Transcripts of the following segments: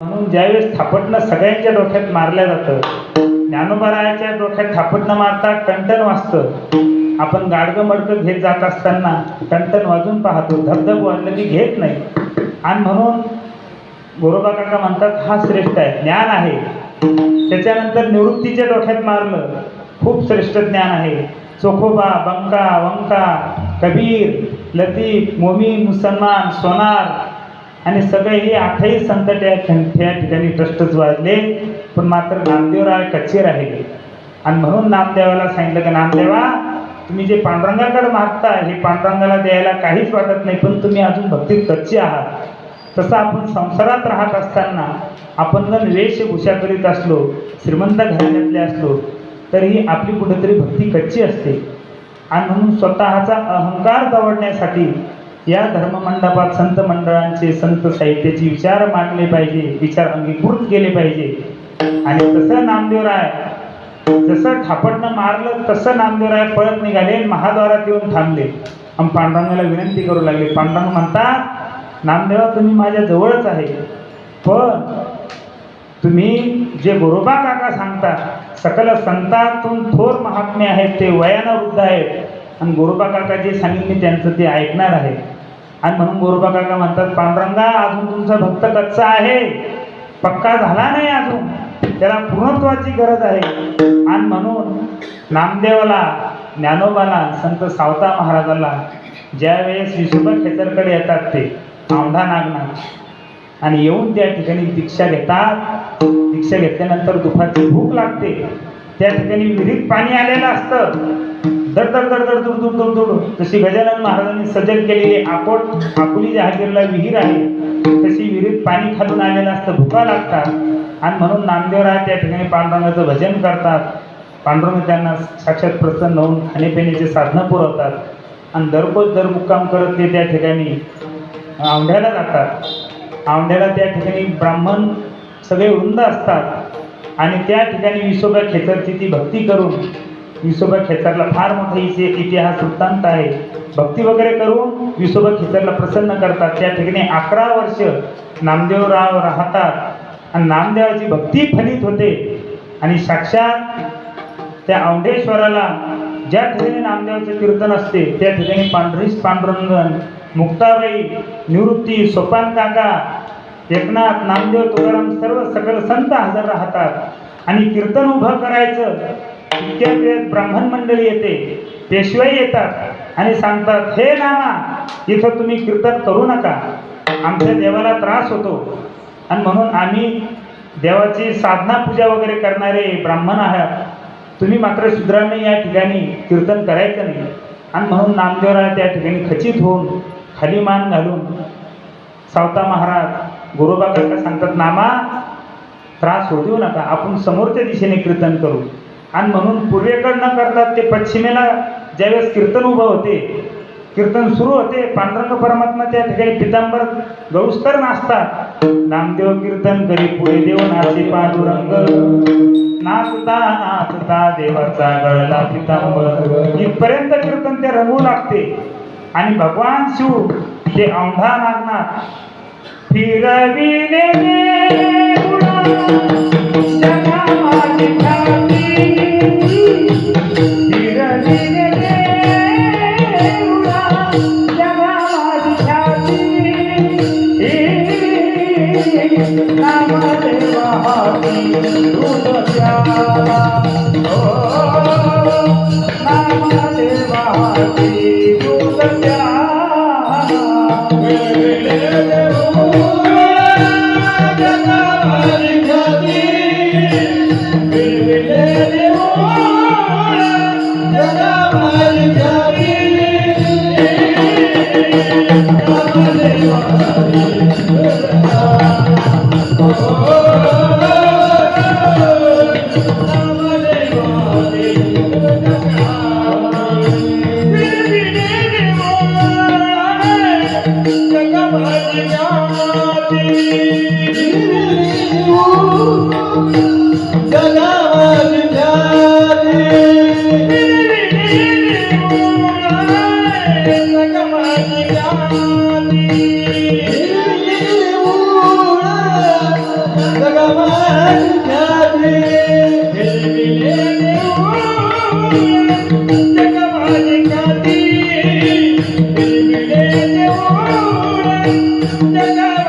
म्हणून ज्यावेळेस थापटणं सगळ्यांच्या डोक्यात मारल्या जातं ज्ञानोबरायाच्या डोक्यात थापटणं मारता टणटण वाजतं. आपण गाडगं मडकं घेत जात असताना टणटण वाजून पाहतो धबधब वाजलं की घेत नाही. आणि म्हणून गोरोबा काका म्हणतात हा श्रेष्ठ आहे ज्ञान आहे. त्याच्यानंतर निवृत्तीच्या डोक्यात मारलं खूप श्रेष्ठ ज्ञान आहे. चोखोबा बंका वंका कबीर लतीफ मोमीन मुसलमान सोनार आणि सगळे हे आठही संत त्या त्या ठिकाणी ट्रस्टच वाजले. पण मात्र नामदेवराव कच्चे राहिले. आणि म्हणून नामदेवाला सांगितलं की नामदेवा तुम्ही जे पांडुरंगाकडे मागता हे पांडुरंगाला द्यायला काहीच वाटत नाही पण तुम्ही अजून भक्तीत कच्चे आहात. तसं आपण संसारात राहत असताना आपण जर वेशभूषा करीत असलो श्रीमंत घराण्यातले असलो तरीही आपली कुठेतरी भक्ती कच्ची असते. आणि म्हणून स्वतःचा अहंकार दवडण्यासाठी या धर्ममंडपात संत मंडळांचे संत साहित्याचे विचार मांडले पाहिजे विचार अंगीकृत केले पाहिजे. आणि तसं नामदेवराय जसं थापटनं मारलं तसं नामदेवराय पळत निघाले महाद्वारात येऊन थांबले. आणि पांडुरंगाला विनंती करू लागले पांडुरंग म्हणतात नामदेवा तुम्ही माझ्या जवळच आहे. पण तुम्ही जे गोरोबा काका सांगता सकल संतातून थोर महात्मे आहेत ते वयानं वृद्ध आहेत. आणि गोरोबा काका जे सांगितले त्यांचं ते ऐकणार आहे. आणि म्हणून गोरोबा काका म्हणतात पांडुरंगा अजून तुमचा भक्त कच्चा आहे. पक्का झाला नाही अजून. त्याला पूर्णत्वाची गरज आहे. आणि म्हणून नामदेवाला ज्ञानोबाला संत सावता महाराजाला ज्यावेळेस विशुभ खेचरकडे येतात ते औंढा नागनाथ आणि येऊन त्या ठिकाणी दीक्षा घेतात. दीक्षा घेतल्यानंतर दुपारची भूक लागते. त्या ठिकाणी विहिरीत पाणी आलेलं असतं. दड दड दड दड दुड जशी गजानन महाराजांनी सजग केलेली आपण आपुली जहागीरला विहीर आहे तशी विहिरीत पाणी खालून आलेलं असतं भुका लागतात. आणि म्हणून नामदेवराय त्या ठिकाणी पांडुरंगाचं भजन करतात. पांडुरंग त्यांना साक्षात प्रसन्न होऊन खाण्यापिण्याचे साधनं पुरवतात. आणि दररोज दर मुक्काम करत ते त्या ठिकाणी औंढ्याला जातात. औंढ्याला त्या ठिकाणी ब्राह्मण सगळे वृंद असतात. आणि त्या ठिकाणी विसोबा खेचरची ती भक्ती करून विसोबा खेतरला फार मोठा इथे इतिहास वृत्तांत आहे. भक्ती वगैरे करून विसोबा खेचरला प्रसन्न करतात. त्या ठिकाणी अकरा वर्ष नामदेवराव राहतात. आणि नामदेवाची भक्ती फलित होते. आणि साक्षात त्या औंढेश्वराला ज्या ठिकाणी नामदेवाचे कीर्तन असते त्या ठिकाणी पांढरीस पांडुरंगण मुक्ताबाई निवृत्ती सोपान काका एकनाथ नामदेव तुकाराम सर्व सकल संत हजर राहतात. आणि कीर्तन उभं करायचं. इतक्या वेळेत ब्राह्मण मंडळी येते पेशवाई येतात आणि सांगतात हे नाना इथं तुम्ही कीर्तन करू नका. आमच्या देवाला त्रास होतो. आणि म्हणून आम्ही देवाची साधना पूजा वगैरे करणारे ब्राह्मण आहात. तुम्ही मात्र शूद्रांनी या ठिकाणी कीर्तन करायचं नाही. आणि म्हणून नामदेवराय त्या ठिकाणी खचित होऊन खाली मान घालून सावता महाराज गोरोबा काका सांगतात नामा त्रास होऊ नका. आपण समोरच्या दिशेने कीर्तन करू. आणि म्हणून पूर्वेकडं न करतात ते पश्चिमेला ज्यावेळेस कीर्तन उभं होते कीर्तन सुरू होते पांडुरंग परमात्मा त्या ठिकाणी पितांबर गौस्तर नाचतात. नामदेव कीर्तन करी पुढे देव नाचे पांडुरंग. नाचता नाचता देवाचा गळला पितांबर. इथपर्यंत कीर्तन ते रंगू लागते. आणि भगवान शिव ते औंढा नागनाथ. फिरविले देऊळा, जगा जगवती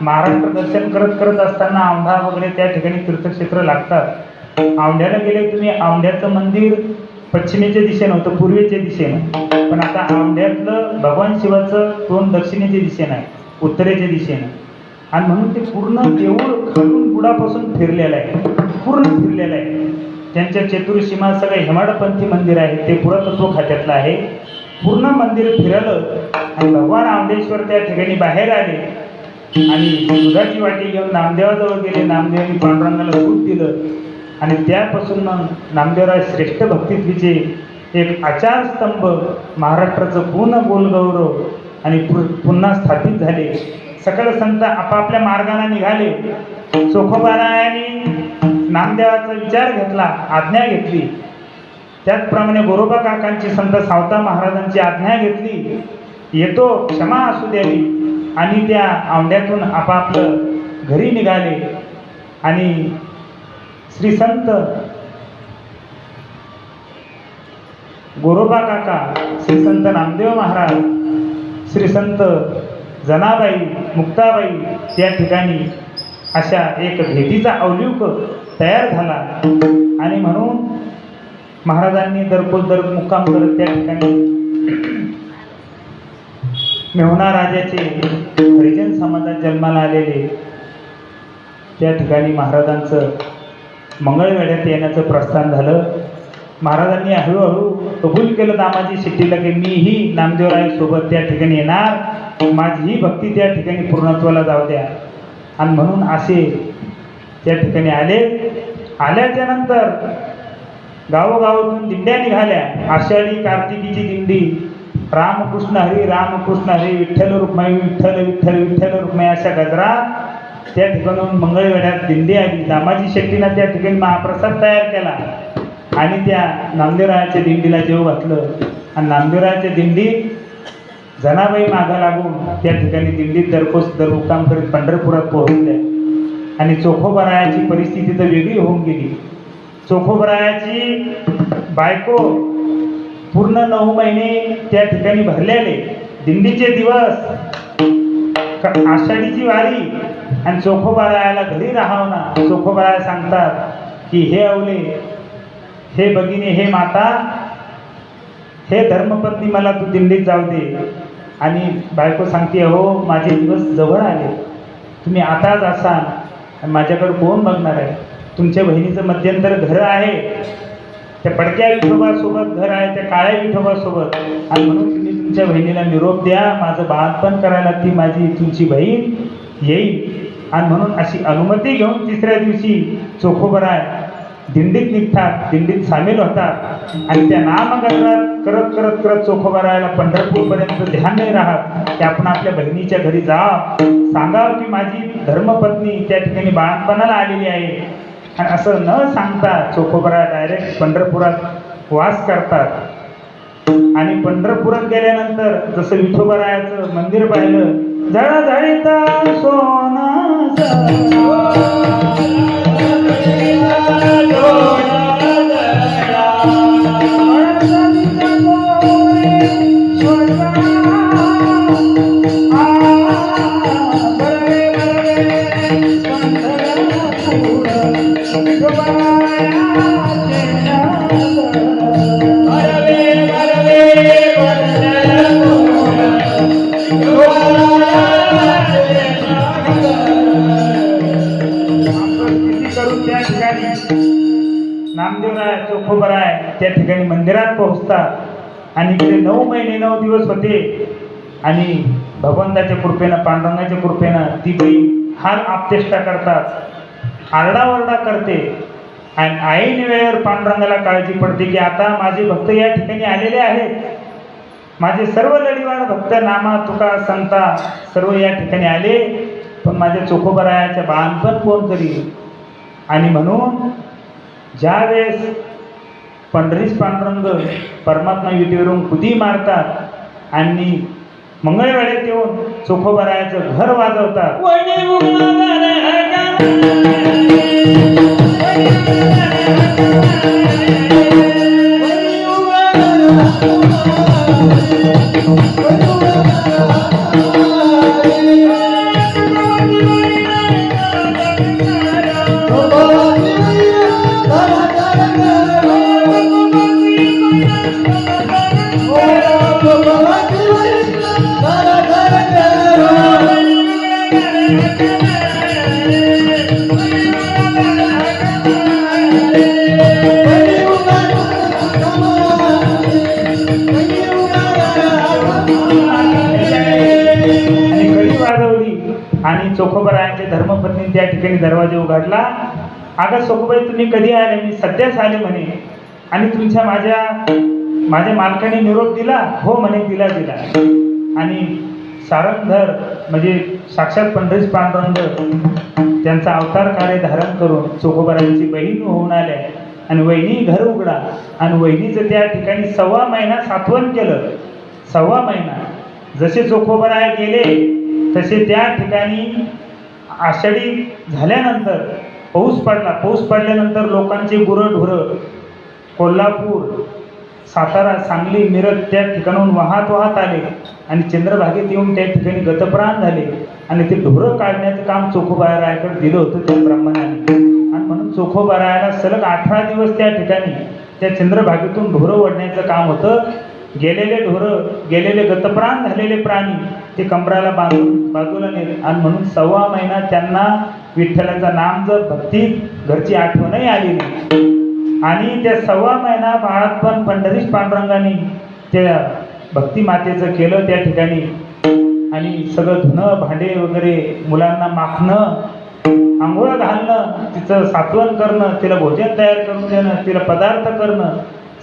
महाराष्ट्र दर्शन करत करत असताना औंढा वगैरे त्या ठिकाणी तीर्थक्षेत्र लागतात. औंढ्याला गेले तुम्ही औंढ्याचं मंदिर पश्चिमेच्या दिशेनं होतं पूर्वेच्या दिशेनं. पण आता औंढ्यातलं भगवान शिवाचं तोंड दक्षिणेच्या दिशेनं आहे उत्तरेच्या दिशेनं. आणि म्हणून ते पूर्ण देऊळ खालून बुडापासून फिरलेलं आहे पूर्ण फिरलेलं आहे. त्यांच्या चतुर्सीमा सगळं हेमाडपंथी मंदिर आहे ते पुरातत्व खात्यातलं आहे. पूर्ण मंदिर फिरलं आणि भगवान आंबेश्वर त्या ठिकाणी बाहेर आले. आणि दुधाची वाटी घेऊन नामदेवाजवळ गेले. नामदेवांनी पांडुरंगाला दूध दिलं. आणि त्यापासून मग नामदेवराय श्रेष्ठ भक्तित्वीचे एक आचारस्तंभ महाराष्ट्राचं पूर्ण गोलगौरव आणि पुन्हा स्थापित झाले. सकळ संत आपापल्या मार्गाने निघाले. चोखोबारायाने नामदेवाचा विचार घेतला आज्ञा घेतली. त्याचप्रमाणे गोरोबा काकांची संत सावता महाराजांची आज्ञा घेतली. येतो क्षमा असू द्यावी. आणि त्या आवड्यातून आपापलं घरी निघाले. आणि श्री संत गोरोबा काका श्री संत नामदेव महाराज श्री संत जनाबाई मुक्ताबाई त्या ठिकाणी अशा एक भेटीचा अवलिक तयार झाला. आणि म्हणून महाराजांनी दरपोच दर मुक्काम करत त्या ठिकाणी मेहुणा राजाचे हरिजन समाजात जन्माला आलेले त्या ठिकाणी महाराजांचं मंगळवेढ्यात येण्याचं प्रस्थान झालं. महाराजांनी हळूहळू कबूल केलं दामाजी शेट्टीला की मीही नामदेवरायसोबत त्या ठिकाणी येणार. माझी ही भक्ती त्या ठिकाणी पूर्णत्वाला जाऊ द्या. आणि म्हणून असे त्या ठिकाणी आले. आल्याच्यानंतर गावोगावातून दिंड्या निघाल्या. आषाढी कार्तिकीची दिंडी रामकृष्ण हरी रामकृष्ण हरी विठ्ठल रुक्माई विठ्ठल विठ्ठल विठ्ठल रुक्माई अशा गजरा त्या ठिकाणून मंगळवेढ्यात दिंडी आली. दामाजी शेट्टीनं त्या ठिकाणी महाप्रसाद तयार केला. आणि त्या नामदेवरायाच्या दिंडीला जेव घातलं. आणि नामदेवरायाच्या दिंडीत जनाबाई मागा लागून त्या ठिकाणी दिंडीत दरकोस दर मुक्काम करीत पंढरपुरात पोहोचल्या. आणि चोखोबरायाची परिस्थिती तर वेगळी होऊन गेली. चोखोबरायाची बायको पूर्ण नऊ महिने त्या ठिकाणी भरलेले. दिंडीचे दिवस. आषाढीची वारी. आणि चोखोबारायाला घरी राहावना चोखोबाराया सांगतात की हे अवले हे भगिनी हे माता हे धर्मपत्नी मला तू दिंडीत जाऊ दे. आणि बायको सांगते हो माझे दिवस जवळ आले. तुम्ही आताच असाल. आणि माझ्याकडे कोण बघणार आहे? तुमच्या बहिणीचं मध्यंतर घर आहे. त्या पडक्या विठोबासोबत घर आहे त्या काळ्या विठोबासोबत. आणि म्हणून तुम्ही तुमच्या बहिणीला निरोप द्या माझं बाळपण करायला ती माझी तुमची बहीण येईल. आणि म्हणून अशी अनुमती घेऊन तिसऱ्या दिवशी चोखोबराय दिंडीत निघतात दिंडीत सामील होतात. आणि त्या नामगजरात करत करत करत चोखोबरायला पंढरपूरपर्यंत ध्यान नाही राहत. की आपण आपल्या बहिणीच्या घरी जा. सांगावं की माझी धर्मपत्नी त्या ठिकाणी बाळपणाला आलेली आहे. आणि असं न सांगता चोखोबरा डायरेक्ट पंढरपुरात वास करतात. आणि पंढरपुरात गेल्यानंतर जसं विठोबरायाचं मंदिर पाहिलं झळा झळीता किती दिवस होते. आणि भगवंताच्या कृपेनं पांडुरंगाच्या कृपेनं ती बाई हार आपतेष्टा करतात. आरडाओरडा करते. आणि आईन वेळेवर पांडुरंगाला काळजी पडते की आता माझे भक्त या ठिकाणी आलेले आहेत. माझे सर्व लढीवाळ भक्त नामा तुका संता सर्व या ठिकाणी आले. पण माझ्या चोखोबरायाच्या बाळांपण कोण तरी. आणि म्हणून ज्या वेळेस पंढरीस पांडुरंग परमात्मा युतीवरून कुदी मारतात आणि मंगळवेळेत येऊन चोखोबरायाचं घर वाजवतात. ठिकाणी दरवाजा उघडला. अगं सोखोबाई तुम्ही कधी आले? मी सध्याच आले म्हणे. आणि तुमच्या माझ्या माझ्या मालकाने निरोप दिला? हो म्हणे दिला दिला. आणि सारंगधर म्हणजे साक्षात पंढरीस पांडुरंग त्यांचा अवतार कार्य धारण करून चोखोबरायांची बहीण होऊन आल्या. आणि वहिनी घर उघडा. आणि वहिनीचं त्या ठिकाणी सव्वा महिना सातवण केलं. सव्वा महिना. जसे चोखोबराय गेले तसे त्या ठिकाणी आषाढी झाल्यानंतर पाऊस पडला. पाऊस पडल्यानंतर लोकांची गुरंढुरं कोल्हापूर सातारा सांगली मिरज त्या ठिकाणाहून वाहत वाहत आले आणि चंद्रभागेत येऊन त्या ठिकाणी गतप्राण झाले आणि ते ढोरं काढण्याचं काम चोखोबारायाकडे दिलं होतं त्या ब्राह्मणाने आणि म्हणून चोखोबारायाला सलग अठरा दिवस त्या ठिकाणी त्या चंद्रभागेतून ढोरं ओढण्याचं काम होतं. गेलेले ढोरं गेलेले गतप्राण झालेले प्राणी ते कमराला बांधून बाजूला नेले. आणि म्हणून सव्वा महिना त्यांना विठ्ठलाचा नाम जर भक्तीत घरची आठवणही आली नाही. आणि त्या सव्वा महिना बाळात पण पंढरीश पांडुरंगाने त्या भक्ती मातेचं केलं त्या ठिकाणी. आणि सगळं धुणं भांडे वगैरे मुलांना माखणं आंघोळ घालणं तिचं सात्वन करणं तिला भोजन तयार करून देणं तिला पदार्थ करणं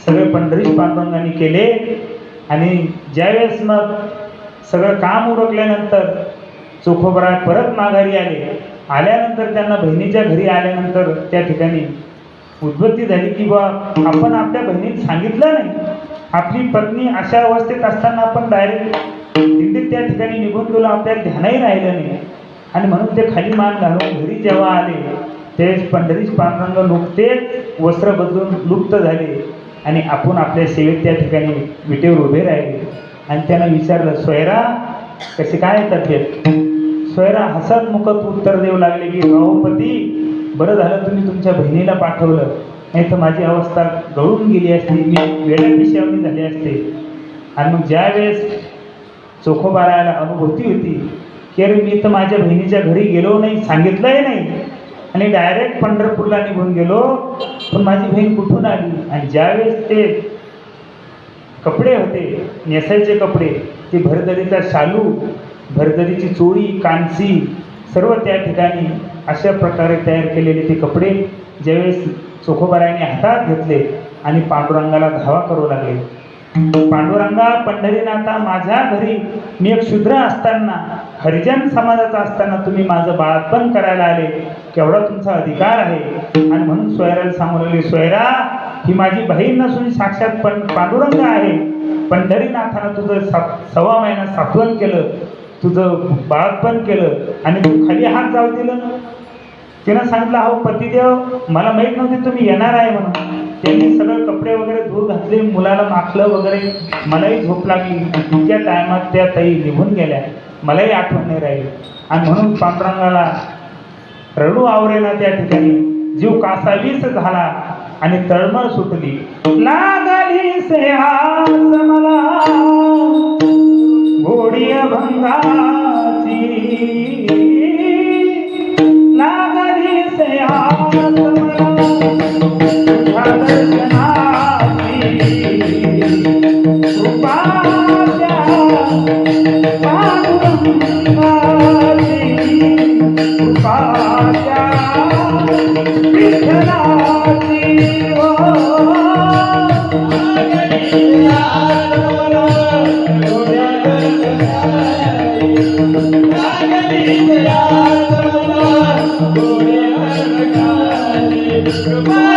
सगळे पंढरीश पांडुरंगाने केले. आणि ज्यावेळेस मग सगळं काम उरकल्यानंतर चोखोबरा परत माघारी आले. आल्यानंतर त्यांना बहिणीच्या घरी आल्यानंतर त्या ठिकाणी उद्बत्ती झाली की बा आपण आपल्या बहिणीत सांगितलं नाही. आपली पत्नी अशा अवस्थेत असताना आपण डायरेक्ट दिंडीत त्या ठिकाणी निघून गेलो आपल्याला ध्यानही राहिलं नाही. आणि म्हणून ते खाली मान घालून घरी जेव्हा आले तेच पंढरीश पांडुरंग नुकतेच वस्त्र बदलून लुप्त झाले. आणि आपण आपल्या सेवेत त्या ठिकाणी विटेवर उभे राहिले. आणि त्यांना विचारलं सोयरा कसे काय तब्येत सोयरा हसत मुखत उत्तर देऊ लागले की हो, भाऊपती बरं झालं तुम्ही तुमच्या बहिणीला पाठवलं. नाही तर माझी अवस्था गळून गेली असती. मी वेळापिशावणी झाली असते. आणि मग ज्यावेळेस चोखोबारायला अनुभूती होती की अरे मी तर माझ्या बहिणीच्या घरी गेलो नाही सांगितलंही नाही. आणि डायरेक्ट पंढरपूरला निघून गेलो. पण माझी बहीण कुठून आली? आणि ज्यावेळेस ते कपडे होते नेसायचे कपडे ते भरदरीचा शालू भरदरीची चोळी कांसी सर्व त्या ठिकाणी अशा प्रकारे तयार केलेले ते कपडे. ज्यावेळेस चोखोबारायने हातात घेतले आणि पांडुरंगाला धावा करू लागले. पांडुरंगा पंढरीनाथा माझ्या घरी मी एक शूद्र असताना हरिजन समाजाचा असताना तुम्ही माझं बाळपण करायला आले केवढा तुमचा अधिकार आहे. आणि म्हणून सोयराला सांगू लागले सोयरा ही माझी बहीण नसून साक्षात पण पांडुरंग आहे. पंढरीनाथानं तुझं सा सव्वा महिना साफवण केलं तुझं बाळपण केलं आणि तू खाली हात जाऊ दिलं. तिनं सांगितलं अहो पतिदेव मला माहीत नव्हते तुम्ही येणार आहे म्हणून. त्यांनी सगळं कपडे वगैरे धूर घातले मुलाला माखलं वगैरे. मलाही झोप लागली. तुमच्या टायमात त्या ताई निघून गेल्या. मलाही आठवण नाही राहिली. आणि म्हणून पांडुरंगाला रडू आवरेना त्या ठिकाणी. जीव कासावीस झाला आणि तळमळ सुटली. लागली से आस मला घोडी Goodbye.